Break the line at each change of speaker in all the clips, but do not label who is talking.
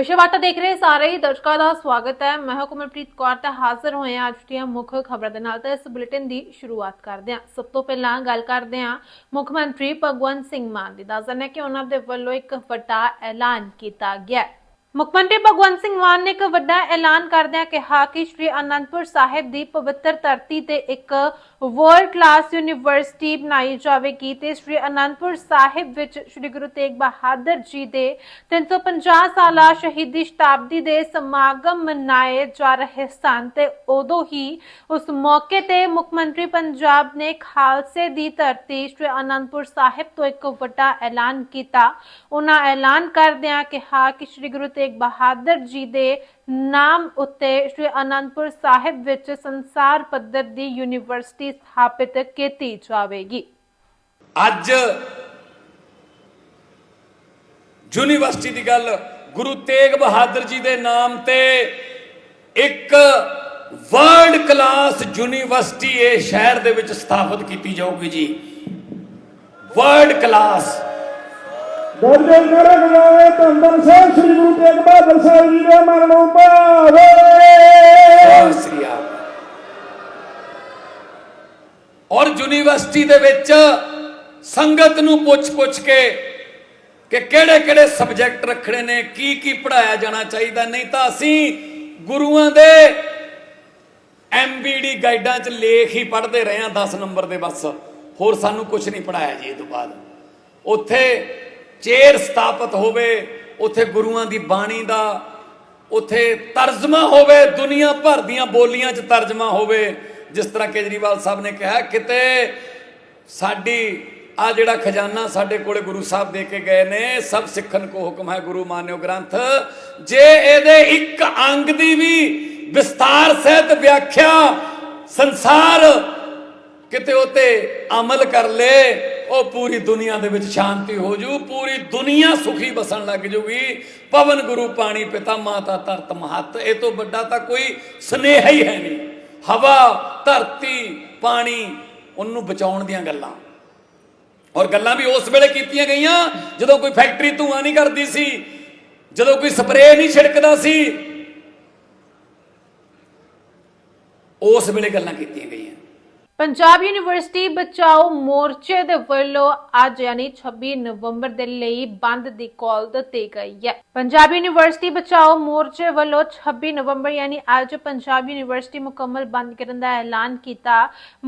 ਵਿਸ਼ਵਾਤਾ ਦੇਖ ਰਹੇ ਸਾਰੇ ਹੀ ਦਰਸ਼ਕਾਂ ਦਾ ਸਵਾਗਤ ਹੈ। ਮੈਂ ਹਾਂ ਕੌਰ ਤੇ ਹਾਜ਼ਰ ਹੋਏ ਹਾਂ ਅੱਜ ਦੀਆਂ ਮੁੱਖ ਖਬਰਾਂ ਦੇ ਨਾਲ ਤਾਂ ਇਸ ਬੁਲੇਟਿਨ ਦੀ ਸ਼ੁਰੂਆਤ ਕਰਦੇ ਹਾਂ। ਸਭ ਤੋਂ ਪਹਿਲਾਂ ਗੱਲ ਕਰਦੇ ਹਾਂ ਮੁੱਖ ਮੰਤਰੀ ਭਗਵੰਤ ਸਿੰਘ ਮਾਨ ਦੀ। ਦੱਸ ਦਿੰਦੇ ਕਿ ਉਹਨਾਂ ਦੇ ਵੱਲੋਂ ਇੱਕ ਵੱਡਾ ਐਲਾਨ ਕੀਤਾ ਗਿਆ ਹੈ। ਮੁੱਖ ਮੰਤਰੀ ਭਗਵੰਤ ਸਿੰਘ ਮਾਨ ਨੇ ਇੱਕ ਵੱਡਾ ਐਲਾਨ ਕਰਦਿਆਂ ਕਿਹਾ ਕਿ ਸ਼੍ਰੀ ਅਨੰਦਪੁਰ ਸਾਹਿਬ ਦੀ ਪਵਿੱਤਰ ਧਰਤੀ ਤੇ ਇੱਕ ਵਰਲਡ ਕਲਾਸ ਯੂਨੀਵਰਸਿਟੀ ਬਣਾਈ ਜਾਵੇਗੀ ਤੇ ਸ਼੍ਰੀ ਅਨੰਦਪੁਰ ਸਾਹਿਬ ਵਿੱਚ ਸ਼੍ਰੀ ਗੁਰੂ ਤੇਗ ਬਹਾਦਰ ਜੀ ਦੇ 350 ਸਾਲਾ ਸ਼ਹੀਦੀ ਸ਼ਤਾਬਦੀ ਦੇ ਸਮਾਗਮ ਮਨਾਏ ਜਾ ਰਹੇ ਸਨ ਤੇ ਉਦੋਂ ਹੀ ਉਸ ਮੌਕੇ ਤੇ ਮੁੱਖ ਮੰਤਰੀ ਪੰਜਾਬ ਨੇ ਖਾਲਸੇ ਦੀ ਧਰਤੀ ਸ਼੍ਰੀ ਅਨੰਦਪੁਰ ਸਾਹਿਬ ਤੋਂ ਇੱਕ ਵੱਡਾ ਐਲਾਨ ਕੀਤਾ। ਉਹਨਾਂ ਐਲਾਨ ਕਰਦਿਆਂ ਕਿਹਾ ਕਿ ਸ਼੍ਰੀ ਗੁਰੂ ਤੇਗ ਬਹਾਦਰ ਜੀ ਦੇ ਨਾਮ ਉੱਤੇ ਸ਼੍ਰੀ ਅਨੰਦਪੁਰ ਸਾਹਿਬ ਵਿੱਚ ਸੰਸਾਰ ਪੱਧਰ ਦੀ ਯੂਨੀਵਰਸਿਟੀ ਸਥਾਪਿਤ ਕੀਤੀ ਜਾਵੇਗੀ।
ਅੱਜ ਯੂਨੀਵਰਸਿਟੀ ਦੀ ਗੱਲ ਗੁਰੂ ਤੇਗ ਬਹਾਦਰ ਜੀ ਦੇ ਨਾਮ ਤੇ ਇੱਕ ਵਰਲਡ ਕਲਾਸ ਯੂਨੀਵਰਸਿਟੀ ਇਹ ਸ਼ਹਿਰ ਦੇ ਵਿੱਚ ਸਥਾਪਿਤ ਕੀਤੀ ਜਾਊਗੀ ਜੀ। ਵਰਲਡ ਕਲਾਸ
ਦਰਜੇ ਨਰੇ ਗਵਾਵੇ ਧੰਦਨ ਸਾਹਿਬ ਸ੍ਰੀ ਗੁਰੂ ਤੇਗ ਬਹਾਦਰ ਸਾਹਿਬ ਜੀ ਦੇ ਮਰਨੋਂ ਭਾਵੇ।
ਔਰ ਯੂਨੀਵਰਸਿਟੀ ਦੇ ਵਿੱਚ ਸੰਗਤ ਨੂੰ ਪੁੱਛ-ਪੁੱਛ ਕੇ ਕਿ ਕਿਹੜੇ-ਕਿਹੜੇ ਸਬਜੈਕਟ ਰੱਖਣੇ ਨੇ ਕੀ ਕੀ ਪੜਾਇਆ ਜਾਣਾ ਚਾਹੀਦਾ, ਨਹੀਂ ਤਾਂ ਅਸੀਂ ਗੁਰੂਆਂ ਦੇ ਐਮਬੀਡੀ ਗਾਈਡਾਂ 'ਚ ਲੇਖ ਹੀ ਪੜ੍ਹਦੇ ਰਹੇ ਹਾਂ 10 ਨੰਬਰ ਦੇ ਬਸ। ਹੋਰ ਸਾਨੂੰ ਕੁਝ ਨਹੀਂ ਪੜਾਇਆ ਜੀ ਇਹ ਤੋਂ ਬਾਅਦ। ਉੱਥੇ ਚੇਰ ਸਥਾਪਿਤ ਹੋਵੇ, ਉੱਥੇ ਗੁਰੂਆਂ ਦੀ ਬਾਣੀ ਦਾ, ਉੱਥੇ ਤਰਜਮਾ ਹੋਵੇ, ਦੁਨੀਆ ਭਰ ਦੀਆਂ ਬੋਲੀਆਂ 'ਚ ਤਰਜਮਾ ਹੋਵੇ, ਜਿਸ ਤਰ੍ਹਾਂ ਕੇਜਰੀਵਾਲ ਸਾਹਿਬ ਨੇ ਕਿਹਾ, ਕਿਤੇ ਸਾਡੀ ਆ ਜਿਹੜਾ ਖਜ਼ਾਨਾ ਸਾਡੇ ਕੋਲੇ ਗੁਰੂ ਸਾਹਿਬ ਦੇ ਕੇ ਗਏ ਨੇ, ਸਭ ਸਿੱਖਣ ਕੋ ਹੁਕਮ ਹੈ ਗੁਰੂ ਮਾਨਿਓ ਗ੍ਰੰਥ। ਜੇ ਇਹਦੇ ਇੱਕ ਅੰਗ ਦੀ ਵੀ ਵਿਸਤਾਰ ਸਹਿਤ ਵਿਆਖਿਆ ਸੰਸਾਰ ਕਿਤੇ ਉਤੇ ਅਮਲ ਕਰ ਲੇ ਉਹ ਪੂਰੀ ਦੁਨੀਆ ਦੇ ਵਿੱਚ ਸ਼ਾਂਤੀ ਹੋ ਜੂ, ਪੂਰੀ ਦੁਨੀਆ ਸੁਖੀ ਬਸਣ ਲੱਗ ਜੂਗੀ। ਪਵਨ ਗੁਰੂ ਪਾਣੀ ਪਿਤਾ ਮਾਤਾ ਧਰਤ ਮਹਤ, ਇਹ ਤੋਂ ਵੱਡਾ ਤਾਂ ਕੋਈ ਸਨੇਹ ਹੀ ਹੈ ਨਹੀਂ। ਹਵਾ, ਧਰਤੀ, ਪਾਣੀ, ਉਹਨੂੰ ਬਚਾਉਣ ਦੀਆਂ ਗੱਲਾਂ। ਔਰ ਗੱਲਾਂ ਵੀ ਉਸ ਵੇਲੇ ਕੀਤੀਆਂ ਗਈਆਂ, ਜਦੋਂ ਕੋਈ ਫੈਕਟਰੀ ਧੂਆਂ ਨਹੀਂ ਕਰਦੀ ਸੀ, ਜਦੋਂ ਕੋਈ ਸਪਰੇਅ ਨਹੀਂ ਛਿੜਕਦਾ ਸੀ, ਉਸ ਵੇਲੇ ਗੱਲਾਂ ਕੀਤੀਆਂ ਗਈਆਂ।
ਪੰਜਾਬ ਯੂਨੀਵਰਸਿਟੀ ਬਚਾਓ ਮੋਰਚੇ ਦੇ ਵੱਲੋਂ ਅੱਜ ਯਾਨੀ 26 ਨਵੰਬਰ ਦੇ ਲਈ ਬੰਦ ਦੀ ਕਾਲ ਦਿੱਤੀ ਗਈ ਹੈ। ਪੰਜਾਬ ਯੂਨੀਵਰਸਿਟੀ ਬਚਾਓ ਮੋਰਚੇ ਵੱਲੋਂ 26 ਨਵੰਬਰ ਯਾਨੀ ਅੱਜ ਪੰਜਾਬ ਯੂਨੀਵਰਸਿਟੀ ਮੁਕੰਮਲ ਬੰਦ ਕਰਨ ਦਾ ਐਲਾਨ ਕੀਤਾ।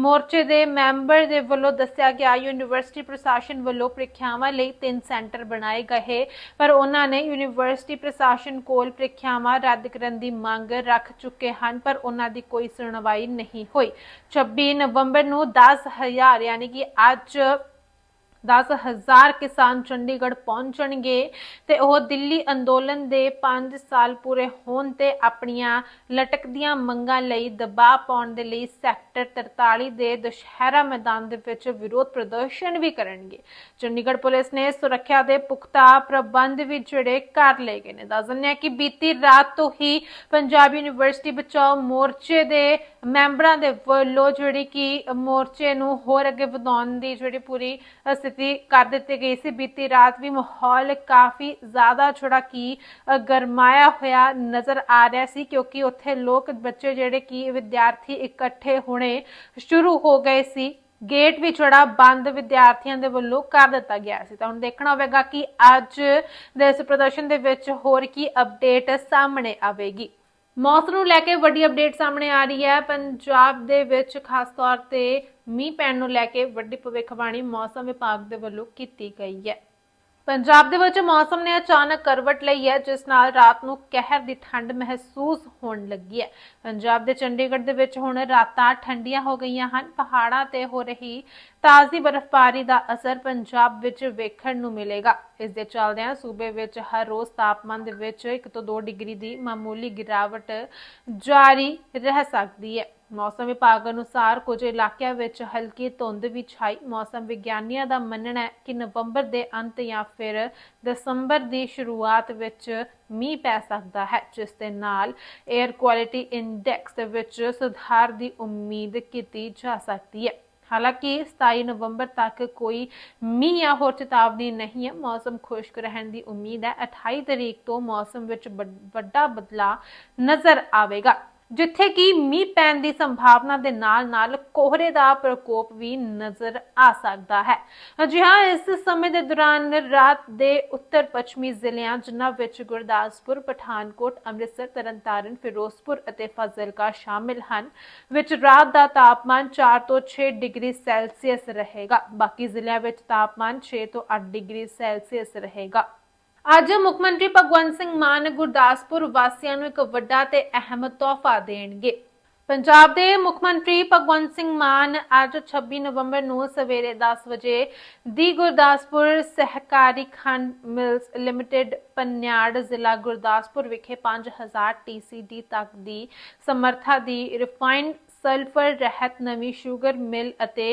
ਮੋਰਚੇ ਦੇ ਮੈਂਬਰ ਦੇ ਵੱਲੋਂ ਦੱਸਿਆ ਗਿਆ, ਯੂਨੀਵਰਸਿਟੀ ਪ੍ਰਸ਼ਾਸਨ ਵੱਲੋਂ ਪ੍ਰੀਖਿਆਵਾਂ ਲਈ ਤਿੰਨ ਸੈਂਟਰ ਬਣਾਏ ਗਏ, ਪਰ ਉਹਨਾਂ ਨੇ ਯੂਨੀਵਰਸਿਟੀ ਪ੍ਰਸ਼ਾਸਨ ਕੋਲ ਪ੍ਰੀਖਿਆਵਾਂ ਰੱਦ ਕਰਨ ਦੀ ਮੰਗ ਰੱਖ ਚੁੱਕੇ ਹਨ, ਪਰ ਉਹਨਾਂ ਦੀ ਕੋਈ ਸੁਣਵਾਈ ਨਹੀਂ ਹੋਈ। 26 ਨਵੰਬਰ ਨੂੰ 10000 ਯਾਨੀ ਕਿ ਅੱਜ 10000 ਕਿਸਾਨ ਚੰਡੀਗੜ੍ਹ ਪਹੁੰਚਣਗੇ ਤੇ ਉਹ ਦਿੱਲੀ ਅੰਦੋਲਨ ਦੇ 5 ਸਾਲ ਪੂਰੇ ਹੋਣ ਤੇ ਆਪਣੀਆਂ ਲਟਕਦੀਆਂ ਮੰਗਾਂ ਲਈ ਦਬਾਅ ਪਾਉਣ ਦੇ ਲਈ ਸੈਕਟਰ 43 ਦੇ ਦੁਸ਼ਹਿਰਾ ਮੈਦਾਨ ਦੇ ਵਿੱਚ ਵਿਰੋਧ ਪ੍ਰਦਰਸ਼ਨ ਵੀ ਕਰਨਗੇ। ਚੰਡੀਗੜ੍ਹ ਪੁਲਿਸ ਨੇ ਸੁਰੱਖਿਆ ਦੇ ਪੁਖਤਾ ਪ੍ਰਬੰਧ ਵੀ ਜਿਹੜੇ ਕਰ ਲਏ ਗਏ ਨੇ। ਦੱਸ ਦਿੰਦੇ ਹਾਂ ਕਿ ਬੀਤੀ ਰਾਤ ਤੋਂ ਹੀ ਪੰਜਾਬ ਯੂਨੀਵਰਸਿਟੀ ਬਚਾਓ ਮੋਰਚੇ ਦੇ ਮੈਂਬਰਾਂ ਦੇ ਵੱਲੋਂ ਜਿਹੜੀ ਕਿ ਮੋਰਚੇ ਨੂੰ ਹੋਰ ਅੱਗੇ ਵਧਾਉਣ ਦੀ ਜਿਹੜੀ ਪੂਰੀ ਅ, ਕਰ ਦਿੱਤੀ ਗਈ ਸੀ। ਬੀਤੀ ਰਾਤ ਵੀ ਮਾਹੌਲ ਕਾਫੀ ਜ਼ਿਆਦਾ ਛੋੜਾ ਕੀ ਗਰਮਾਇਆ ਹੋਇਆ ਨਜ਼ਰ ਆ ਰਿਹਾ ਸੀ ਕਿਉਂਕਿ ਉੱਥੇ ਲੋਕ ਬੱਚੇ ਜਿਹੜੇ ਕਿ ਵਿਦਿਆਰਥੀ ਇਕੱਠੇ ਹੋਣੇ ਸ਼ੁਰੂ ਹੋ ਗਏ ਸੀ। ਗੇਟ ਵੀ ਛੋੜਾ ਬੰਦ ਵਿਦਿਆਰਥੀਆਂ ਦੇ ਵੱਲੋਂ ਕਰ ਦਿੱਤਾ ਗਿਆ ਸੀ। ਤਾਂ ਹੁਣ ਦੇਖਣਾ ਹੋਵੇਗਾ ਕਿ ਅੱਜ ਦੇ ਇਸ ਪ੍ਰਦਰਸ਼ਨ ਦੇ ਵਿੱਚ ਹੋਰ ਕੀ ਅਪਡੇਟ ਸਾਹਮਣੇ ਆਵੇਗੀ। ਮੌਸਮ ਨੂੰ ਲੈ ਕੇ ਵੱਡੀ ਅਪਡੇਟ ਸਾਹਮਣੇ ਆ ਰਹੀ ਹੈ। ਪੰਜਾਬ ਦੇ ਵਿੱਚ ਖਾਸ ਤੌਰ ਤੇ ਮੀਂਹ ਪੈਣ ਨੂੰ ਲੈ ਕੇ ਵੱਡੀ ਭਵਿੱਖਬਾਣੀ ਮੌਸਮ ਵਿਭਾਗ ਦੇ ਵੱਲੋਂ ਕੀਤੀ ਗਈ ਹੈ। ਪੰਜਾਬ ਦੇ ਵਿੱਚ ਮੌਸਮ ਨੇ ਅਚਾਨਕ ਕਰਵਟ ਲਈ ਹੈ, ਜਿਸ ਨਾਲ ਰਾਤ ਨੂੰ ਕਹਿਰ ਦੀ ਠੰਡ ਮਹਿਸੂਸ ਹੋਣ ਲੱਗੀ ਹੈ। ਪੰਜਾਬ ਦੇ ਚੰਡੀਗੜ੍ਹ ਦੇ ਵਿੱਚ ਹੁਣ ਰਾਤਾਂ ਠੰਡੀਆਂ ਹੋ ਗਈਆਂ ਹਨ। ਪਹਾੜਾਂ ਤੇ ਹੋ ਰਹੀ ਤਾਜ਼ੀ ਬਰਫ਼ਬਾਰੀ ਦਾ ਅਸਰ ਪੰਜਾਬ ਵਿੱਚ ਵੇਖਣ ਨੂੰ ਮਿਲੇਗਾ। ਇਸ ਦੇ ਚੱਲਦਿਆਂ ਸੂਬੇ ਵਿੱਚ ਹਰ ਰੋਜ਼ ਤਾਪਮਾਨ ਦੇ ਵਿੱਚ 1 ਤੋਂ 2 ਡਿਗਰੀ ਦੀ ਮਾਮੂਲੀ ਗਿਰਾਵਟ ਜਾਰੀ ਰਹਿ ਸਕਦੀ ਹੈ। ਮੌਸਮ ਵਿਭਾਗ ਅਨੁਸਾਰ ਕੁਝ ਇਲਾਕਿਆਂ ਵਿੱਚ ਹਲਕੀ ਧੁੰਦ ਵੀ ਛਾਈ। ਮੌਸਮ ਵਿਗਿਆਨੀਆਂ ਦਾ ਮੰਨਣਾ ਹੈ ਕਿ ਨਵੰਬਰ ਦੇ ਅੰਤ ਜਾਂ ਫਿਰ ਦਸੰਬਰ ਦੀ ਸ਼ੁਰੂਆਤ ਵਿੱਚ ਮੀਂਹ ਪੈ ਸਕਦਾ ਹੈ, ਜਿਸ ਦੇ ਨਾਲ 에ਅਰ ਕੁਆਲਿਟੀ ਇੰਡੈਕਸ ਦੇ ਵਿੱਚ ਸੁਧਾਰ ਦੀ ਉਮੀਦ ਕੀਤੀ ਜਾ ਸਕਦੀ ਹੈ। ਹਾਲਾਂਕਿ 27 ਨਵੰਬਰ ਤੱਕ ਕੋਈ ਮੀਂਹ ਜਾਂ ਹੋਰ ਚੇਤਾਵਨੀ ਨਹੀਂ ਹੈ। ਮੌਸਮ ਖੁਸ਼ਕ ਰਹਿਣ ਦੀ ਉਮੀਦ ਹੈ। 28 ਤਰੀਕ ਤੋਂ ਮੌਸਮ ਵਿੱਚ ਵੱਡਾ ਬਦਲਾਅ ਨਜ਼ਰ ਆਵੇਗਾ। ਜਿੱਥੇ ਕਿ ਮੀਂਹ ਪੈਣ ਦੀ ਸੰਭਾਵਨਾ ਦੇ ਨਾਲ-ਨਾਲ ਕੋਹਰੇ ਦਾ ਪ੍ਰਕੋਪ ਵੀ ਨਜ਼ਰ ਆ ਸਕਦਾ ਹੈ। ਅਜਿਹਾ ਇਸ ਸਮੇਂ ਦੇ ਦੌਰਾਨ ਰਾਤ ਦੇ ਉੱਤਰ ਪੱਛਮੀ ਜ਼ਿਲ੍ਹਿਆਂ ਜਿਨ੍ਹਾਂ ਵਿੱਚ ਗੁਰਦਾਸਪੁਰ, ਪਠਾਨਕੋਟ, ਅੰਮ੍ਰਿਤਸਰ, ਤਰਨਤਾਰਨ, ਫਿਰੋਜ਼ਪੁਰ ਅਤੇ ਫਾਜ਼ਿਲਕਾ ਸ਼ਾਮਿਲ ਹਨ, ਵਿੱਚ ਰਾਤ ਦਾ ਤਾਪਮਾਨ 4 ਤੋਂ 6 ਡਿਗਰੀ ਸੈਲਸੀਅਸ ਰਹੇਗਾ। ਬਾਕੀ ਜ਼ਿਲ੍ਹਿਆਂ ਵਿੱਚ ਤਾਪਮਾਨ 6 ਤੋਂ 8 ਡਿਗਰੀ ਸੈਲਸੀਅਸ ਰਹੇਗਾ। ਅੱਜ ਮੁੱਖ ਮੰਤਰੀ ਭਗਵੰਤ ਸਿੰਘ ਮਾਨ ਗੁਰਦਾਸਪੁਰ ਵਾਸੀਆਂ ਨੂੰ ਇੱਕ ਵੱਡਾ ਤੇ ਅਹਿਮ ਤੋਹਫਾ ਦੇਣਗੇ। ਪੰਜਾਬ ਦੇ ਮੁੱਖ ਮੰਤਰੀ ਭਗਵੰਤ ਸਿੰਘ ਮਾਨ ਅੱਜ 26 ਨਵੰਬਰ ਨੂੰ ਸਵੇਰੇ 10 ਵਜੇ ਦੀ ਗੁਰਦਾਸਪੁਰ ਸਹਿਕਾਰੀ ਖੰਡ ਮਿਲਸ ਲਿਮਟਿਡ ਪਨਿਆੜ ਜ਼ਿਲ੍ਹਾ ਗੁਰਦਾਸਪੁਰ ਵਿਖੇ 5000 TCD ਤੱਕ ਦੀ ਸਮਰੱਥਾ ਦੀ ਰਿਫਾਈਨਡ ਸਲਫਰ ਰਹਿਤ ਨਵੀਂ ਸ਼ੂਗਰ ਮਿਲ ਅਤੇ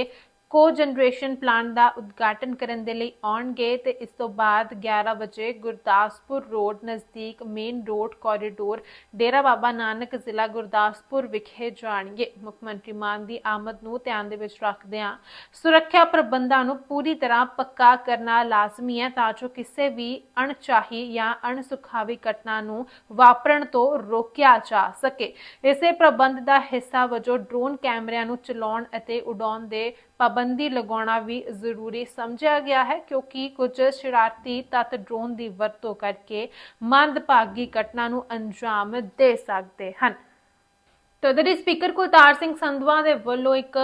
ਕੋ ਜਨਰੇਸ਼ਨ ਪਲਾਂਟ ਦਾ ਉਦਘਾਟਨ ਕਰਨ ਦੇ ਲਈ ਆਉਣਗੇ ਤੇ ਇਸ ਤੋਂ ਬਾਅਦ 11 ਵਜੇ ਗੁਰਦਾਸਪੁਰ ਰੋਡ ਨਜ਼ਦੀਕ main road corridor Dera Baba Nanak ਜ਼ਿਲ੍ਹਾ ਗੁਰਦਾਸਪੁਰ ਵਿਖੇ ਜਾਣਗੇ। ਮੁੱਖ ਮੰਤਰੀ ਮਾਨ ਦੀ ਆਮਦ ਨੂੰ ਧਿਆਨ ਦੇ ਵਿੱਚ ਰੱਖਦਿਆਂ ਸੁਰੱਖਿਆ ਪ੍ਰਬੰਧਾਂ ਨੂੰ ਪੂਰੀ ਤਰ੍ਹਾਂ ਪੱਕਾ ਕਰਨਾ ਲਾਜ਼ਮੀ ਹੈ ਤਾਂ ਜੋ ਕਿਸੇ ਵੀ ਅਣਚਾਹੀ ਜਾਂ ਅਣਸੁਖਾਵੀ ਘਟਨਾ ਨੂੰ ਵਾਪਰਨ ਤੋਂ ਰੋਕਿਆ ਜਾ ਸਕੇ। ਇਸੇ ਪ੍ਰਬੰਧ ਦਾ ਹਿੱਸਾ ਵਜੋਂ ਡਰੋਨ ਕੈਮਰਿਆਂ ਨੂੰ ਚਲਾਉਣ ਅਤੇ ਉਡਾਉਣ ਦੇ ਪਾਬੰਦੀ ਲਗਾਉਣਾ ਵੀ ਜ਼ਰੂਰੀ ਸਮਝਿਆ ਗਿਆ ਹੈ, ਕਿਉਂਕਿ ਕੁਝ ਸ਼ਰਾਰਤੀ ਤੱਤ ਡਰੋਨ ਦੀ ਵਰਤੋਂ ਕਰਕੇ ਮੰਦਭਾਗੀ ਘਟਨਾ ਨੂੰ ਅੰਜਾਮ ਦੇ ਸਕਦੇ ਹਨ। ਤਾਂ ਸਪੀਕਰ ਕੁਲਤਾਰ ਸਿੰਘ ਸੰਧਵਾ ਦੇ ਵੱਲੋਂ ਇੱਕ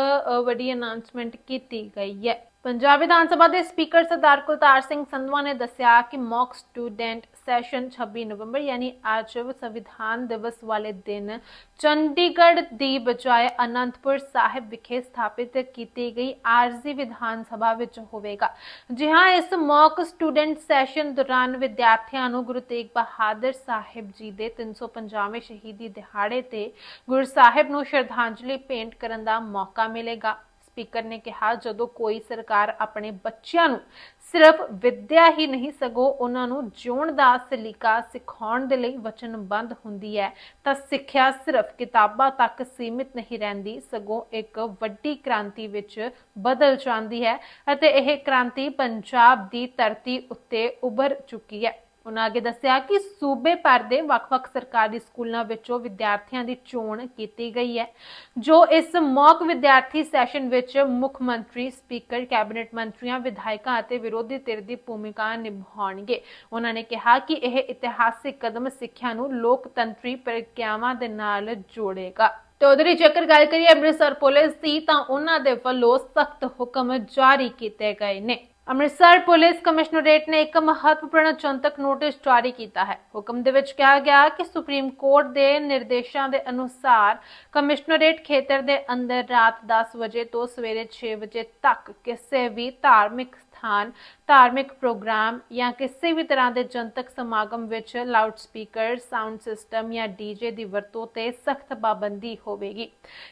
ਵੱਡੀ ਅਨਾਉਂਸਮੈਂਟ ਕੀਤੀ ਗਈ ਹੈ। ਪੰਜਾਬ ਵਿਧਾਨ ਸਭਾ ਦੇ ਸਪੀਕਰ ਸਰਦਾਰ ਕੁਲਤਾਰ ਸਿੰਘ ਸੰਧਵਾ ਨੇ ਦੱਸਿਆ ਕਿ ਮੌਕ ਸਟੂਡੈਂਟ ਸੈਸ਼ਨ 26 ਨਵੰਬਰ ਯਾਨੀ ਅੱਜ ਸੰਵਿਧਾਨ ਦਿਵਸ ਵਾਲੇ ਦਿਨ ਚੰਡੀਗੜ੍ਹ ਦੀ ਬਜਾਏ ਅਨੰਤਪੁਰ ਸਾਹਿਬ ਵਿਖੇ ਸਥਾਪਿਤ ਕੀਤੀ ਗਈ ਆਰਜ਼ੀ ਵਿਧਾਨ ਸਭਾ ਵਿੱਚ ਹੋਵੇਗਾ ਜੀ ਹਾਂ ਇਸ ਮੌਕ ਸਟੂਡੈਂਟ ਸੈਸ਼ਨ ਦੌਰਾਨ ਵਿਦਿਆਰਥੀਆਂ ਨੂੰ ਗੁਰੂ ਤੇਗ ਬਹਾਦਰ ਸਾਹਿਬ ਜੀ ਦੇ 350ਵੇਂ ਸ਼ਹੀਦੀ ਦਿਹਾੜੇ ਤੇ ਗੁਰੂ ਸਾਹਿਬ ਨੂੰ ਸ਼ਰਧਾਂਜਲੀ ਭੇਂਟ ਕਰਨ ਦਾ ਮੌਕਾ ਮਿਲੇਗਾ ਸਪੀਕਰ ਨੇ ਕਿਹਾ ਜਦੋਂ ਕੋਈ ਸਰਕਾਰ ਆਪਣੇ ਬੱਚਿਆਂ ਨੂੰ ਸਿਰਫ ਵਿੱਦਿਆ ਹੀ ਨਹੀਂ, ਸਗੋਂ ਉਹਨਾਂ ਨੂੰ ਜਿਉਣ ਦਾ, ਸਲੀਕਾ ਸਿਖਾਉਣ ਦੇ ਲਈ ਵਚਨਬੱਧ ਹੁੰਦੀ ਹੈ। ਤਾਂ ਸਿੱਖਿਆ ਸਿਰਫ ਕਿਤਾਬਾਂ ਤੱਕ ਸੀਮਿਤ ਨਹੀਂ ਰਹਿੰਦੀ, ਸਗੋਂ ਇੱਕ ਵੱਡੀ ਕ੍ਰਾਂਤੀ ਵਿੱਚ ਬਦਲ ਜਾਂਦੀ ਹੈ ਅਤੇ ਇਹ ਕ੍ਰਾਂਤੀ ਪੰਜਾਬ ਦੀ ਧਰਤੀ ਉੱਤੇ ਉਭਰ ਚੁੱਕੀ ਹੈ। ਉਹਨਾਂ ਅੱਗੇ ਦੱਸਿਆ ਕਿ ਸੂਬੇ ਭਰ ਦੇ ਵੱਖ-ਵੱਖ ਸਰਕਾਰੀ ਸਕੂਲਾਂ ਵਿੱਚੋਂ ਵਿਦਿਆਰਥੀਆਂ ਦੀ ਚੋਣ ਕੀਤੀ ਗਈ ਹੈ, ਜੋ ਇਸ ਮੌਕ ਵਿਦਿਆਰਥੀ ਸੈਸ਼ਨ ਵਿੱਚ ਮੁੱਖ ਮੰਤਰੀ, ਸਪੀਕਰ, ਕੈਬਨਿਟ ਮੰਤਰੀਆਂ, ਵਿਧਾਇਕਾਂ ਅਤੇ ਵਿਰੋਧੀ ਧਿਰ ਦੀ ਭੂਮਿਕਾ ਨਿਭਾਉਣਗੇ। ਉਹਨਾਂ ਨੇ ਕਿਹਾ ਕਿ ਇਹ ਇਤਿਹਾਸਿਕ ਕਦਮ ਸਿੱਖਿਆ ਨੂੰ ਲੋਕਤੰਤਰੀ ਪ੍ਰਕਿਰਿਆਵਾਂ ਦੇ ਨਾਲ ਜੋੜੇਗਾ। ਤੇ ਉਧਰ ਹੀ ਜੇਕਰ ਗੱਲ ਕਰੀਏ ਅੰਮ੍ਰਿਤਸਰ ਪੁਲਿਸ ਦੀ, ਤਾਂ ਉਹਨਾਂ ਦੇ ਵੱਲੋਂ ਸਖਤ ਹੁਕਮ ਜਾਰੀ ਕੀਤੇ ਗਏ ਨੇ। ਅੰਮ੍ਰਿਤਸਰ ਪੁਲਿਸ ਕਮਿਸ਼ਨਰੇਟ ਨੇ ਇੱਕ ਮਹੱਤਵਪੂਰਨ ਜਨਤਕ ਨੋਟਿਸ ਜਾਰੀ ਕੀਤਾ ਹੈ। ਹੁਕਮ ਦੇ ਵਿੱਚ ਕਿਹਾ ਗਿਆ ਕਿ ਸੁਪਰੀਮ ਕੋਰਟ ਦੇ ਨਿਰਦੇਸ਼ਾਂ ਦੇ ਅਨੁਸਾਰ ਕਮਿਸ਼ਨਰੇਟ ਖੇਤਰ ਦੇ ਅੰਦਰ ਰਾਤ 10 ਵਜੇ ਤੋਂ ਸਵੇਰੇ 6 ਵਜੇ ਤੱਕ ਕਿਸੇ ਵੀ ਧਾਰਮਿਕ ਸਥਾਨ, ਧਾਰਮਿਕ ਪ੍ਰੋਗਰਾਮ ਜਾਂ ਕਿਸੇ ਵੀ ਤਰ੍ਹਾਂ ਦੇ ਜਨਤਕ ਸਮਾਗਮ ਵਿੱਚ ਲਾਊਡ ਸਪੀਕਰ ਸਾਊਂਡ ਸਿਸਟਮ ਜਾਂ ਡੀਜੇ ਦੀ ਵਰਤੋਂ ਤੇ ਸਖਤ ਪਾਬੰਦੀ ਹੋਵੇਗੀ।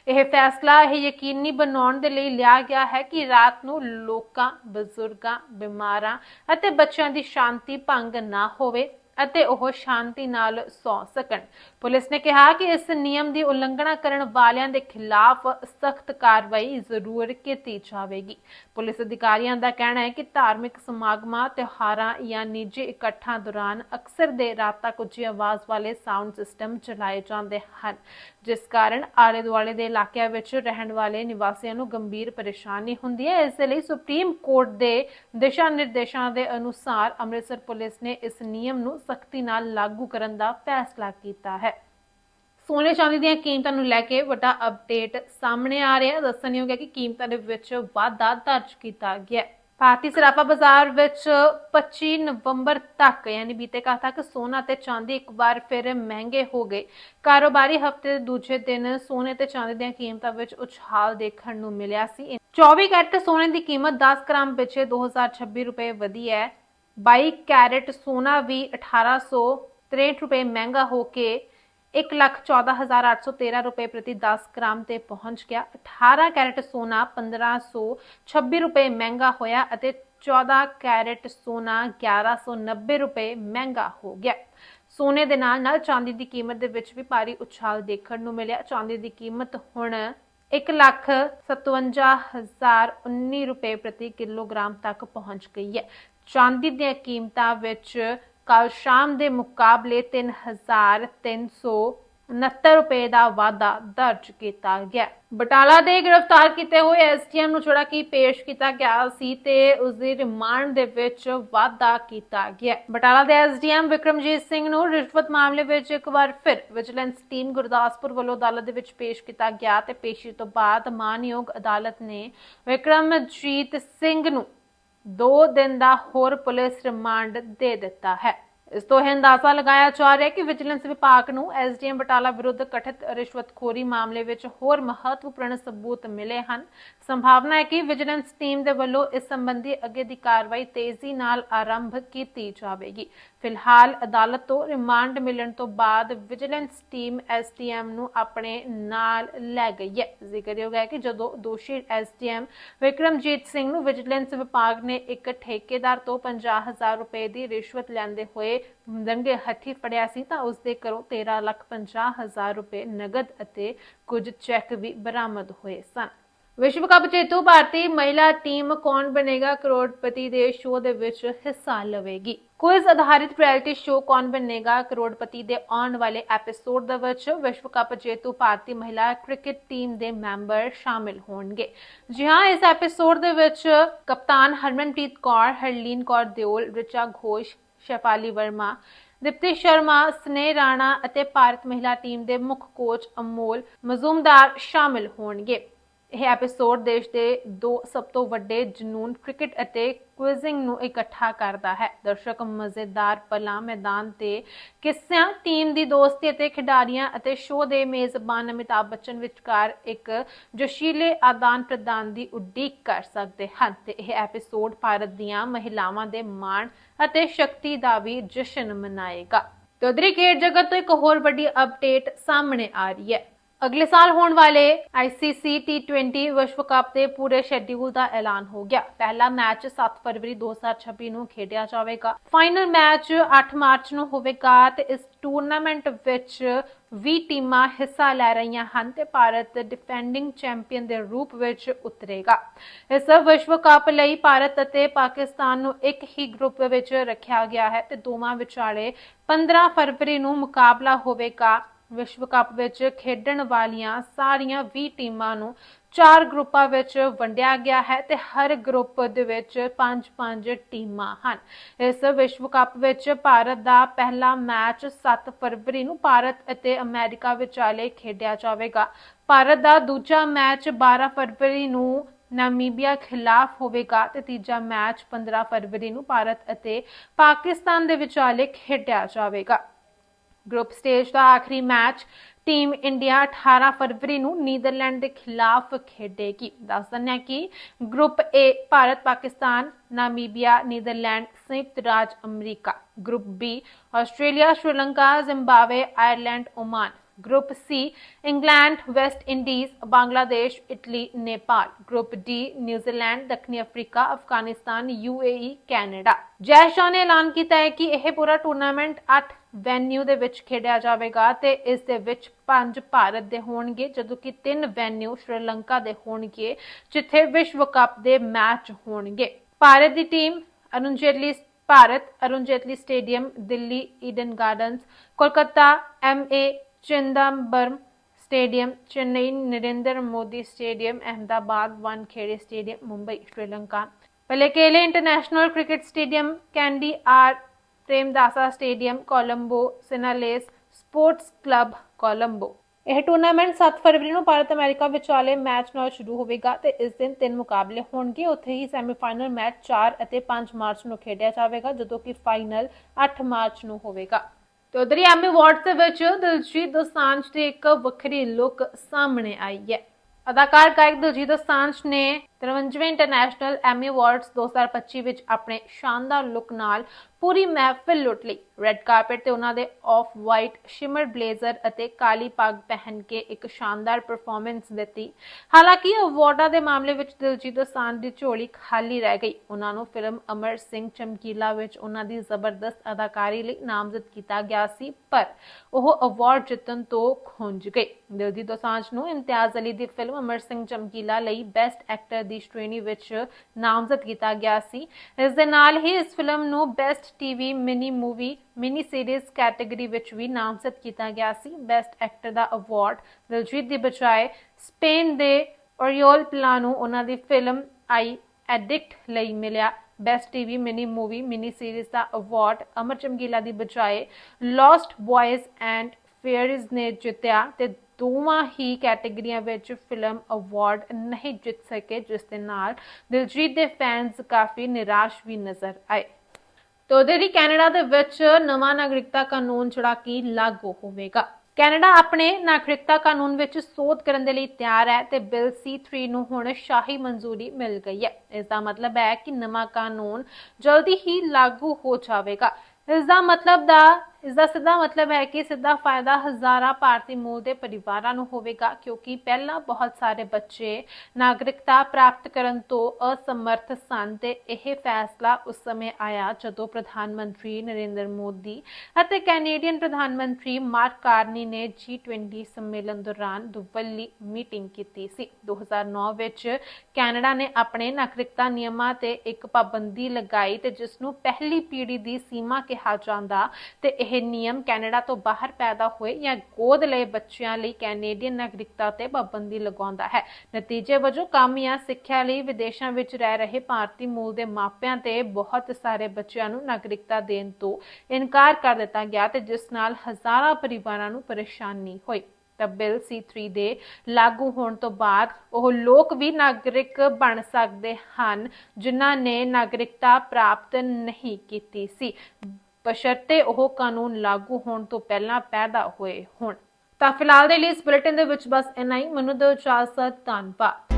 ਇਹ ਫੈਸਲਾ ਇਹ ਯਕੀਨੀ ਬਣਾਉਣ ਦੇ ਲਈ ਲਿਆ ਗਿਆ ਹੈ ਕਿ ਰਾਤ ਨੂੰ ਲੋਕਾਂ, ਬਜ਼ੁਰਗਾਂ, ਬਿਮਾਰਾਂ ਅਤੇ ਬੱਚਿਆਂ ਦੀ ਸ਼ਾਂਤੀ ਭੰਗ ਨਾ ਹੋਵੇ। ਅਤੇ ਉਹ ਸ਼ਾਂਤੀ ਨਾਲ ਸੌ ਸਕਣ। ਪੁਲਿਸ ਨੇ ਕਿਹਾ ਕਿ ਇਸ ਨਿਯਮ ਦੀ ਉਲੰਘਣਾ ਕਰਨ ਵਾਲਿਆਂ ਦੇ ਖਿਲਾਫ ਸਖਤ ਕਾਰਵਾਈ ਜ਼ਰੂਰ ਕੀਤੀ ਜਾਵੇਗੀ। ਪੁਲਿਸ ਅਧਿਕਾਰੀਆਂ ਦਾ ਕਹਿਣਾ ਹੈ ਕਿ ਧਾਰਮਿਕ ਸਮਾਗਮਾਂ, ਤਿਉਹਾਰਾਂ ਜਾਂ ਨਿੱਜੀ ਇਕੱਠਾਂ ਦੌਰਾਨ ਅਕਸਰ ਦੇ ਰਾਤ ਤੱਕ ਆਵਾਜ਼ ਵਾਲੇ ਸਾਊਂਡ ਸਿਸਟਮ ਚਲਾਏ ਜਾਂਦੇ ਹਨ, ਜਿਸ ਕਾਰਨ ਆਲੇ ਦੁਆਲੇ ਦੇ ਇਲਾਕਿਆਂ ਵਿੱਚ ਰਹਿਣ ਵਾਲੇ ਨਿਵਾਸੀਆਂ ਨੂੰ ਗੰਭੀਰ ਪਰੇਸ਼ਾਨੀ ਹੁੰਦੀ ਹੈ। ਇਸ ਲਈ ਸੁਪਰੀਮ ਕੋਰਟ ਦੇ ਦਿਸ਼ਾ ਨਿਰਦੇਸ਼ਾਂ ਦੇ ਅਨੁਸਾਰ ਅੰਮ੍ਰਿਤਸਰ ਪੁਲਿਸ ਨੇ ਇਸ ਨਿਯਮ ਨੂੰ ਸਖਤੀ ਨਾਲ ਲਾਗੂ ਕਰਨ ਦਾ ਫੈਸਲਾ ਕੀਤਾ ਹੈ। ਸੋਨੇ ਚਾਂਦੀ ਦੀਆਂ ਕੀਮਤਾਂ ਨੂੰ ਲੈ ਕੇ ਵੱਡਾ ਅਪਡੇਟ ਸਾਹਮਣੇ ਆ ਰਿਹਾ ਦੱਸਣਯੋਗ ਹੈ ਕਿ ਕੀਮਤਾਂ ਦੇ ਵਿੱਚ ਵਾਧਾ ਦਰਜ ਕੀਤਾ ਗਿਆ ਹੈ। ਭਾਰਤੀ ਸਰਾਫਾ ਬਾਜ਼ਾਰ ਵਿੱਚ 25 ਨਵੰਬਰ ਤੱਕ ਯਾਨੀ ਬੀਤੇ ਕੱਲ੍ਹ ਤੱਕ ਸੋਨਾ ਤੇ ਚਾਂਦੀ ਇੱਕ ਵਾਰ ਫਿਰ ਮਹਿੰਗੇ ਹੋ ਗਏ। ਕਾਰੋਬਾਰੀ ਹਫ਼ਤੇ ਦੇ ਦੂਜੇ ਦਿਨ ਸੋਨੇ ਤੇ ਚਾਂਦੀ ਦੀਆਂ ਕੀਮਤਾਂ ਵਿੱਚ ਉਛਾਲ ਦੇਖਣ ਨੂੰ ਮਿਲਿਆ ਸੀ। 24 ਕੈਰਟ ਸੋਨੇ ਦੀ ਕੀਮਤ 10 ਗ੍ਰਾਮ ਪਿੱਛੇ 2026 ਰੁਪਏ ਵਧੀ ਹੈ। 22 ਕੈਰਟ ਸੋਨਾ ਵੀ 1863 ਰੁਪਏ ਮਹਿੰਗਾ ਹੋ ਕੇ 114813 ਰੁਪਏ ਪ੍ਰਤੀ 10 ਗ੍ਰਾਮ ਤੇ ਪਹੁੰਚ ਗਿਆ। 18 ਕੈਰਟ ਸੋਨਾ 1526 ਰੁਪਏ ਮਹਿੰਗਾ ਹੋਇਆ ਅਤੇ 14 ਕੈਰਟ ਸੋਨਾ 1190 ਰੁਪਏ ਮਹਿੰਗਾ ਹੋ ਗਿਆ। ਸੋਨੇ ਦੇ ਨਾਲ ਨਾਲ ਚਾਂਦੀ ਦੀ ਕੀਮਤ ਦੇ ਵਿੱਚ ਵੀ ਭਾਰੀ ਉਛਾਲ ਦੇਖਣ ਨੂੰ ਮਿਲਿਆ। ਚਾਂਦੀ ਦੀ ਕੀਮਤ ਹੁਣ 157019 ਰੁਪਏ ਪ੍ਰਤੀ ਕਿਲੋਗ੍ਰਾਮ ਤੱਕ ਪਹੁੰਚ ਗਈ ਹੈ। ਚਾਂਦੀ ਦੀਆਂ ਕੀਮਤਾਂ ਵਿੱਚ ਕੱਲ ਸ਼ਾਮ ਦੇ ਮੁਕਾਬਲੇ 3369 ਰੁਪਏ ਦਾ ਵਾਧਾ ਦਰਜ ਕੀਤਾ ਗਿਆ। ਬਟਾਲਾ ਦੇ ਗ੍ਰਿਫਤਾਰ ਕੀਤੇ ਹੋਏ ਐਸਟੀਐਮ ਨੂੰ ਜਿਹੜਾ ਕਿ ਪੇਸ਼ ਕੀਤਾ ਗਿਆ ਸੀ ਤੇ ਉਸ ਦੀ ਰਿਮਾਂਡ ਦੇ ਵਿੱਚ ਵਾਧਾ ਕੀਤਾ ਗਿਆ। ਬਟਾਲਾ ਦੇ ਐਸਡੀਐਮ ਵਿਕਰਮਜੀਤ ਸਿੰਘ ਨੂੰ ਰਿਸ਼ਵਤ ਮਾਮਲੇ ਵਿੱਚ ਇੱਕ ਵਾਰ ਫਿਰ ਵਿਜੀਲੈਂਸ ਟੀਮ ਗੁਰਦਾਸਪੁਰ ਵੱਲੋਂ ਅਦਾਲਤ ਦੇ ਵਿੱਚ ਪੇਸ਼ ਕੀਤਾ ਗਿਆ ਤੇ ਪੇਸ਼ੀ ਤੋਂ ਬਾਅਦ ਮਾਨਯੋਗ ਅਦਾਲਤ ਨੇ ਵਿਕਰਮਜੀਤ ਸਿੰਘ ਨੂੰ 2 ਦਿਨ ਦਾ ਹੋਰ ਪੁਲਿਸ ਰਿਮਾਂਡ ਦੇ ਦਿੱਤਾ ਹੈ। ਇਸ ਤੋਂ ਇਹ ਅੰਦਾਜ਼ਾ ਲਗਾਇਆ ਜਾ ਰਿਹਾ ਹੈ ਕਿ ਵਿਜੀਲੈਂਸ ਵਿਭਾਗ ਨੂੰ ਐਸਡੀਐਮ ਬਟਾਲਾ ਵਿਰੁੱਧ ਕਥਿਤ ਰਿਸ਼ਵਤਖੋਰੀ ਮਾਮਲੇ ਵਿੱਚ ਹੋਰ ਮਹੱਤਵਪੂਰਨ ਸਬੂਤ ਮਿਲੇ ਹਨ। ਸੰਭਾਵਨਾ ਹੈ ਕਿ ਵਿਜੀਲੈਂਸ ਟੀਮ ਦੇ ਵੱਲੋਂ ਇਸ ਸੰਬੰਧੀ ਅੱਗੇ ਦੀ ਕਾਰਵਾਈ ਤੇਜ਼ੀ ਨਾਲ ਆਰੰਭ ਕੀਤੀ ਜਾਵੇਗੀ। ਫਿਲਹਾਲ ਅਦਾਲਤ ਤੋਂ ਰਿਮਾਂਡ ਮਿਲਣ ਤੋਂ ਬਾਅਦ ਵਿਜੀਲੈਂਸ ਟੀਮ ਐਸਡੀਐਮ ਨੂੰ ਆਪਣੇ ਨਾਲ ਲੈ ਗਈ ਹੈ। ਜ਼ਿਕਰਯੋਗ ਹੈ ਕਿ ਜਦੋਂ ਦੋਸ਼ੀ ਐਸਡੀਐਮ ਵਿਕਰਮਜੀਤ ਸਿੰਘ ਨੂੰ ਵਿਜੀਲੈਂਸ ਵਿਭਾਗ ਨੇ ਇੱਕ ਠੇਕੇਦਾਰ ਤੋਂ 50000 ਰੁਪਏ ਦੀ ਰਿਸ਼ਵਤ ਲੈਂਦੇ ਹੋਏ ਰੰਗੇ ਹੱਥੀ ਫੜਿਆ ਸੀ ਤਾਂ ਉਸ ਦੇ ਘਰੋਂ 13 ਲੱਖ 50 ਹਜ਼ਾਰ ਰੁਪਏ ਨਗਦ ਅਤੇ ਕੁਝ ਚੈੱਕ ਵੀ ਬਰਾਮਦ ਹੋਏ ਸਨ। ਵਿਸ਼ਵ ਕੱਪ ਜੇਤੂ ਭਾਰਤੀ ਮਹਿਲਾ ਟੀਮ ਕੌਣ ਬਣੇਗਾ? ਕਰੋੜਪਤੀ ਦੇ ਸ਼ੋਅ ਦੇ ਵਿੱਚ ਹਿੱਸਾ ਲਵੇਗੀ। ਕੁਇਜ਼ ਆਧਾਰਿਤ ਰਿਐਲਿਟੀ ਸ਼ੋਅ ਕੌਣ ਬਣੇਗਾ? ਕਰੋੜਪਤੀ ਦੇ ਆਉਣ ਵਾਲੇ ਐਪੀਸੋਡ ਦੇ ਵਿੱਚ ਵਿਸ਼ਵ ਕੱਪ ਜੇਤੂ ਭਾਰਤੀ ਮਹਿਲਾ ਕ੍ਰਿਕਟ ਟੀਮ ਦੇ ਮੈਂਬਰ ਸ਼ਾਮਿਲ ਹੋਣਗੇ। ਜੀ ਹਾਂ, ਇਸ ਐਪੀਸੋਡ ਦੇ ਵਿੱਚ ਕਪਤਾਨ ਹਰਮਨਪ੍ਰੀਤ ਕੌਰ, ਹਰਲੀਨ ਕੌਰ ਦਿਓਲ, ਰਿਚਾ ਘੋਸ਼ ਸ਼ੈਫਾਲੀ ਵਰਮਾ, ਦਿਪਤੀ ਸ਼ਰਮਾ, ਸਨੇਹ ਰਾਣਾ ਅਤੇ ਭਾਰਤ ਮਹਿਲਾ ਟੀਮ ਦੇ ਮੁੱਖ ਕੋਚ ਅਮੋਲ ਮਜ਼ੂਮਦਾਰ ਸ਼ਾਮਿਲ ਹੋਣਗੇ। ਇਹ ਐਪੀਸੋਡ ਦੇਸ਼ ਦੇ ਦੋ ਸਭ ਤੋਂ ਵੱਡੇ ਜਨੂਨ ਕ੍ਰਿਕਟ ਅਤੇ ਕੁਇਜ਼ਿੰਗ ਨੂੰ ਇਕੱਠਾ ਕਰਦਾ ਹੈ। ਦਰਸ਼ਕ ਮਜ਼ੇਦਾਰ ਪਲਾਂ ਮੈਦਾਨ ਤੇ ਕਿੱਸਿਆਂ ਟੀਮ ਦੀ ਦੋਸਤੀ ਅਤੇ ਖਿਡਾਰੀਆਂ ਅਤੇ ਸ਼ੋਅ ਦੇ ਮੇਜ਼ਬਾਨ ਅਮਿਤਾਭ ਬੱਚਨ ਵਿਚਕਾਰ ਇੱਕ ਜੋਸ਼ੀਲੇ ਆਦਾਨ ਪ੍ਰਦਾਨ ਦੀ ਉਡੀਕ ਕਰ ਸਕਦੇ ਹਨ ਤੇ ਇਹ ਐਪੀਸੋਡ ਭਾਰਤ ਦੀਆਂ ਮਹਿਲਾਵਾਂ ਦੇ ਮਾਣ ਅਤੇ ਸ਼ਕਤੀ ਦਾ ਵੀ ਜਸ਼ਨ ਮਨਾਏਗਾ। ਤੇ ਉਧਰੀ ਖੇਡ ਜਗਤ ਤੋਂ ਇੱਕ ਹੋਰ ਵੱਡੀ ਅਪਡੇਟ ਸਾਹਮਣੇ ਆ ਰਹੀ ਹੈ। ਅਗਲੇ ਸਾਲ ਹੋਣ ਵਾਲੇ ICC T20 ਵਿਸ਼ਵ ਕੱਪ ਦੇ ਪੂਰੇ ਸ਼ੈਡਿਊਲ ਦਾ ਐਲਾਨ ਹੋ ਗਿਆ। ਪਹਿਲਾ ਮੈਚ 7 ਫਰਵਰੀ 2026 ਨੂੰ ਖੇਡਿਆ ਜਾਵੇਗਾ। ਫਾਈਨਲ ਮੈਚ 8 ਮਾਰਚ ਨੂੰ ਹੋਵੇਗਾ ਤੇ ਇਸ ਟੂਰਨਾਮੈਂਟ ਵਿੱਚ 20 ਟੀਮਾਂ ਹਿੱਸਾ ਲੈ ਰਹੀਆਂ ਹਨ ਤੇ ਭਾਰਤ ਡਿਫੈਂਡਿੰਗ ਚੈਂਪੀਅਨ ਦੇ ਰੂਪ ਵਿੱਚ ਉਤਰੇਗਾ। ਇਸ ਵਿਸ਼ਵ ਕੱਪ ਲਈ ਭਾਰਤ ਅਤੇ ਪਾਕਿਸਤਾਨ ਨੂੰ ਇੱਕ ਹੀ ਗਰੁੱਪ ਵਿੱਚ ਰੱਖਿਆ ਗਿਆ ਹੈ ਤੇ ਦੋਵਾਂ ਵਿਚਾਲੇ 15 ਫਰਵਰੀ ਨੂੰ ਮੁਕਾਬਲਾ ਹੋਵੇਗਾ। ਵਿਸ਼ਵ ਕੱਪ ਵਿੱਚ ਖੇਡਣ ਵਾਲੀਆਂ ਸਾਰੀਆਂ 20 ਟੀਮਾਂ ਨੂੰ ਚਾਰ ਗਰੁੱਪਾਂ ਵਿੱਚ ਵੰਡਿਆ ਗਿਆ ਹੈ ਤੇ ਹਰ ਗਰੁੱਪ ਦੇ ਵਿੱਚ 5-5 ਟੀਮਾਂ ਹਨ। ਇਸ ਵਿਸ਼ਵ ਕੱਪ ਵਿੱਚ ਭਾਰਤ ਦਾ ਪਹਿਲਾ ਮੈਚ 7 ਫਰਵਰੀ ਨੂੰ ਭਾਰਤ ਅਤੇ ਅਮਰੀਕਾ ਵਿਚਾਲੇ ਖੇਡਿਆ ਜਾਵੇਗਾ। ਭਾਰਤ ਦਾ ਦੂਜਾ ਮੈਚ 12 ਫਰਵਰੀ ਨੂੰ ਨਾਮੀਬੀਆ ਖਿਲਾਫ ਹੋਵੇਗਾ ਤੇ ਤੀਜਾ ਮੈਚ 15 ਫਰਵਰੀ ਨੂੰ ਭਾਰਤ ਅਤੇ ਪਾਕਿਸਤਾਨ ਦੇ ਵਿਚਾਲੇ ਖੇਡਿਆ ਜਾਵੇਗਾ। ਗਰੁੱਪ ਸਟੇਜ ਦਾ ਆਖਰੀ ਮੈਚ ਟੀਮ ਇੰਡੀਆ 18 ਫਰਵਰੀ ਨੂੰ ਨੀਦਰਲੈਂਡ ਦੇ ਖਿਲਾਫ ਖੇਡੇਗੀ। ਦੱਸ ਦਿੰਦੇ ਕਿ group A Bharat, Pakistan, Namibia, Netherland, ਸੰਯੁਕਤ ਰਾਜ America. Group B, Australia, Sri Lanka, Zimbabwe, Ireland, Oman. Group C England West Indies Bangladesh Italy Nepal group D New Zealand ਦੱਖਣੀ Africa Afghanistan UAE Canada ਜੈ ਨੇ ਐਲਾਨ ਕੀਤਾ ਹੈ ਕਿ ਇਹ ਪੂਰਾ ਟੂਰਨਾਮੈਂਟ 8 ਵੈਨਿਊ ਦੇ ਵਿੱਚ ਖੇਡਿਆ ਜਾਵੇਗਾ ਤੇ ਇਸ ਦੇ ਵਿੱਚ ਪੰਜ ਭਾਰਤ ਦੇ ਹੋਣਗੇ, ਜਦੋਂ ਕਿ ਤਿੰਨ ਵੈਨਿਊ ਸ਼੍ਰੀਲੰਕਾ ਦੇ ਹੋਣਗੇ, ਜਿੱਥੇ ਵਿਸ਼ਵ ਕੱਪ ਦੇ ਮੈਚ ਹੋਣਗੇ। ਭਾਰਤ ਦੀ team Arun Jaitley, Bharat, Arun Jaitley stadium Delhi Eden Gardens Kolkata M A Chidambaram stadium Chennai Narendra Modi stadium Ahmedabad Wankhede stadium Mumbai Sri Lanka Pallekele international cricket stadium Kandy R Premadasa stadium Colombo Sinhalese sports club Colombo ਇਹ tournament 7 ਫਰਵਰੀ ਨੂੰ Bharat America ਵਿਚਾਲੇ match ਨਾਲ ਸ਼ੁਰੂ ਹੋਵੇਗਾ ਤੇ ਇਸ ਦਿਨ ਤਿੰਨ ਮੁਕਾਬਲੇ ਹੋਣਗੇ ਉੱਥੇ ਹੀ ਸੈਮੀਫਾਈਨਲ ਮੈਚ 4 ਅਤੇ 5 ਮਾਰਚ ਨੂੰ ਖੇਡਿਆ ਜਾਵੇਗਾ ਜਦੋਂ ਕਿ ਫਾਈਨਲ 8 ਮਾਰਚ ਨੂੰ ਹੋਵੇਗਾ ਤੇ ਉਧਰ ਹੀ ਐਮੀ ਅਵਾਰਡਸ ਦੇ ਵਿੱਚ ਦਿਲਜੀਤ ਦੋਸਾਂਝ ਦੀ ਇੱਕ ਵੱਖਰੀ ਲੁੱਕ ਸਾਹਮਣੇ ਆਈ ਹੈ। ਅਦਾਕਾਰ ਗਾਇਕ ਦਿਲਜੀਤ ਦੋਸਾਂਝ ਨੇ 53ਵੇਂ ਇੰਟਰਨੈਸ਼ਨਲ ਐਮੀ ਅਵਾਰਡਸ 2025 ਵਿੱਚ ਆਪਣੇ ਸ਼ਾਨਦਾਰ ਲੁੱਕ ਨਾਲ ਪੂਰੀ ਮਹਿਫਿਲ ਲੁੱਟ ਲਈ। ਰੈੱਡ ਕਾਰਪਟ ਤੇ ਉਹਨਾਂ ਦੇ ਆਫ ਵਾਈਟ, ਸ਼ਿਮਰ ਬਲੇਜ਼ਰ ਅਤੇ ਕਾਲੀ ਪੱਗ ਪਹਿਨ ਕੇ ਇੱਕ ਸ਼ਾਨਦਾਰ ਪਰਫਾਰਮੈਂਸ ਦਿੱਤੀ। ਹਾਲਾਂਕਿ ਅਵਾਰਡਾਂ ਦੇ ਮਾਮਲੇ ਵਿੱਚ ਦਿਲਜੀਤ ਦੋਸਾਂਝ ਦੀ ਝੋਲੀ ਖਾਲੀ ਰਹਿ ਗਈ। ਉਹਨਾਂ ਨੂੰ ਫਿਲਮ ਅਮਰ ਸਿੰਘ ਚਮਕੀਲਾ ਵਿੱਚ ਉਹਨਾਂ ਦੀ ਜ਼ਬਰਦਸਤ ਅਦਾਕਾਰੀ ਲਈ ਨਾਮਜ਼ਦ ਕੀਤਾ ਗਿਆ ਸੀ, ਪਰ ਉਹ ਅਵਾਰਡ ਜਿੱਤਣ ਤੋਂ ਖੁੰਝ ਗਏ। ਦਿਲਜੀਤ ਦੋਸਾਂਝ ਨੂੰ ਇਮਤਿਆਜ਼ ਅਲੀ ਦੀ ਫਿਲਮ ਅਮਰ ਸਿੰਘ ਚਮਕੀਲਾ ਲਈ ਬੈਸਟ ਐਕਟਰ ਦੀ ਸ਼੍ਰੇਣੀ ਵਿੱਚ ਨਾਮਜ਼ਦ ਕੀਤਾ ਗਿਆ ਸੀ। ਇਸ ਦੇ ਨਾਲ ਹੀ ਇਸ ਫਿਲਮ ਨੂੰ best TV mini movie, mini series category ਵਿੱਚ ਵੀ ਨਾਮਜ਼ਦ ਕੀਤਾ ਗਿਆ ਸੀ। ਬੈਸਟ ਐਕਟਰ ਦਾ ਅਵਾਰਡ ਦਿਲਜੀਤ ਦੀ ਬਜਾਏ ਸਪੇਨ ਦੇ ਓਰੀਓਲ ਪਲਾਨੋ ਉਹਨਾਂ ਦੀ ਫਿਲਮ ਆਈ ਐਡਿਕਟ ਲਈ ਮਿਲਿਆ। Best TV mini movie, mini series ਦਾ ਅਵਾਰਡ ਅਮਰ ਚਮਕੀਲਾ ਦੀ ਬਜਾਏ ਲੌਸਟ ਬॉयਜ਼ ਐਂਡ ਫੇਅਰਜ਼ ਨੇ ਜਿੱਤਿਆ ਤੇ ਦੋਵਾਂ ਹੀ ਕੈਟਾਗਰੀਆਂ ਵਿੱਚ ਫਿਲਮ ਅਵਾਰਡ ਨਹੀਂ ਜਿੱਤ ਸਕੇ, ਜਿਸ ਦੇ ਨਾਲ ਦਿਲਜੀਤ ਦੇ ਫੈਨਸ ਕਾਫੀ ਨਿਰਾਸ਼ ਵੀ ਨਜ਼ਰ ਆਏ। ਤੋ ਕੈਨੇਡਾ ਦੇ ਵਿੱਚ ਨਵਾਂ ਨਾਗਰਿਕਤਾ ਕਾਨੂੰਨ ਜਿਹੜਾ ਕਿ ਲਾਗੂ ਹੋਵੇਗਾ। ਕੈਨੇਡਾ ਆਪਣੇ ਨਾਗਰਿਕਤਾ ਕਾਨੂੰਨ ਵਿੱਚ ਸੋਧ ਕਰਨ ਦੇ ਲਈ ਤਿਆਰ ਹੈ ਤੇ ਬਿੱਲ C3 ਨੂੰ ਹੁਣ ਸ਼ਾਹੀ ਮਨਜ਼ੂਰੀ ਮਿਲ ਗਈ ਹੈ। ਇਸ ਦਾ ਮਤਲਬ ਹੈ ਕਿ ਨਵਾਂ ਕਾਨੂੰਨ ਜਲਦੀ ਹੀ ਲਾਗੂ ਹੋ ਜਾਵੇਗਾ। ਇਸ ਦਾ ਮਤਲਬ ਦਾ ਇਸ ਦਾ ਸਿੱਧਾ ਮਤਲਬ ਹੈ ਕਿ ਸਿੱਧਾ ਫਾਇਦਾ ਹਜ਼ਾਰਾਂ ਭਾਰਤੀ ਮੂਲ ਦੇ ਪਰਿਵਾਰਾਂ ਨੂੰ ਹੋਵੇਗਾ, ਕਿਉਂਕਿ ਪਹਿਲਾਂ ਬਹੁਤ ਸਾਰੇ ਬੱਚੇ ਨਾਗਰਿਕਤਾ ਪ੍ਰਾਪਤ ਕਰਨ ਤੋਂ ਅਸਮਰਥ ਸਨ ਤੇ ਇਹ ਫੈਸਲਾ ਉਸ ਸਮੇਂ ਆਇਆ ਜਦੋਂ ਪ੍ਰਧਾਨ ਮੰਤਰੀ ਨਰਿੰਦਰ ਮੋਦੀ ਅਤੇ ਕੈਨੇਡੀਅਨ ਪ੍ਰਧਾਨ ਮੰਤਰੀ ਮਾਰਕ ਕਾਰਨੀ ਨੇ G20 ਸੰਮੇਲਨ ਦੌਰਾਨ ਦੁਵੱਲੀ ਮੀਟਿੰਗ ਕੀਤੀ ਸੀ। 2009 ਵਿੱਚ ਕੈਨੇਡਾ ਨੇ ਆਪਣੇ ਨਾਗਰਿਕਤਾ ਨਿਯਮਾਂ ਤੇ ਇੱਕ ਪਾਬੰਦੀ ਲਗਾਈ ਤੇ ਜਿਸ ਨੂੰ ਪਹਿਲੀ ਪੀੜ੍ਹੀ ਦੀ ਸੀਮਾ ਕਿਹਾ ਜਾਂਦਾ ਤੇ ਇਹ ਨਿਯਮ ਕੈਨੇਡਾ ਤੋਂ ਬਾਹਰ ਪੈਦਾ ਹੋਏ ਜਾਂ ਗੋਦ ਲਏ ਬੱਚਿਆਂ ਲਈ ਕੈਨੇਡੀਅਨ ਨਾਗਰਿਕਤਾ ਤੇ ਪਾਬੰਦੀ ਲਗਾਉਂਦਾ ਹੈ। ਨਤੀਜੇ ਵਜੋਂ ਕੰਮ ਜਾਂ ਸਿੱਖਿਆ ਲਈ ਵਿਦੇਸ਼ਾਂ ਵਿੱਚ ਰਹਿ ਰਹੇ ਭਾਰਤੀ ਮੂਲ ਦੇ ਮਾਪਿਆਂ ਤੇ ਬਹੁਤ ਸਾਰੇ ਬੱਚਿਆਂ ਨੂੰ ਨਾਗਰਿਕਤਾ ਦੇਣ ਤੋਂ ਇਨਕਾਰ ਕਰ ਦਿੱਤਾ ਗਿਆ ਤੇ ਜਿਸ ਨਾਲ ਹਜ਼ਾਰਾਂ ਪਰਿਵਾਰਾਂ ਨੂੰ ਪਰੇਸ਼ਾਨੀ ਹੋਈ। ਤਾਂ ਬਿੱਲ C3 ਦੇ ਲਾਗੂ ਹੋਣ ਤੋਂ ਬਾਅਦ ਉਹ ਲੋਕ ਵੀ ਨਾਗਰਿਕ ਬਣ ਸਕਦੇ ਹਨ ਜਿਨ੍ਹਾਂ ਨੇ ਨਾਗਰਿਕਤਾ ਪ੍ਰਾਪਤ ਨਹੀਂ ਕੀਤੀ ਸੀ। ਬਸ਼ਰਤੇ ਉਹ ਕਾਨੂੰਨ ਲਾਗੂ ਹੋਣ ਤੋਂ ਪਹਿਲਾਂ ਪੈਦਾ ਹੋਏ ਹੋਣ। ਤਾਂ ਫਿਲਹਾਲ ਦੇ ਲਈ ਇਸ ਬੁਲੇਟਿਨ ਦੇ ਵਿੱਚ ਬਸ ਇੰਨਾ ਹੀ। ਮੈਨੂੰ ਦਿਓ ਇਜਾਜ਼ਤ ਧੰਨਵਾਦ।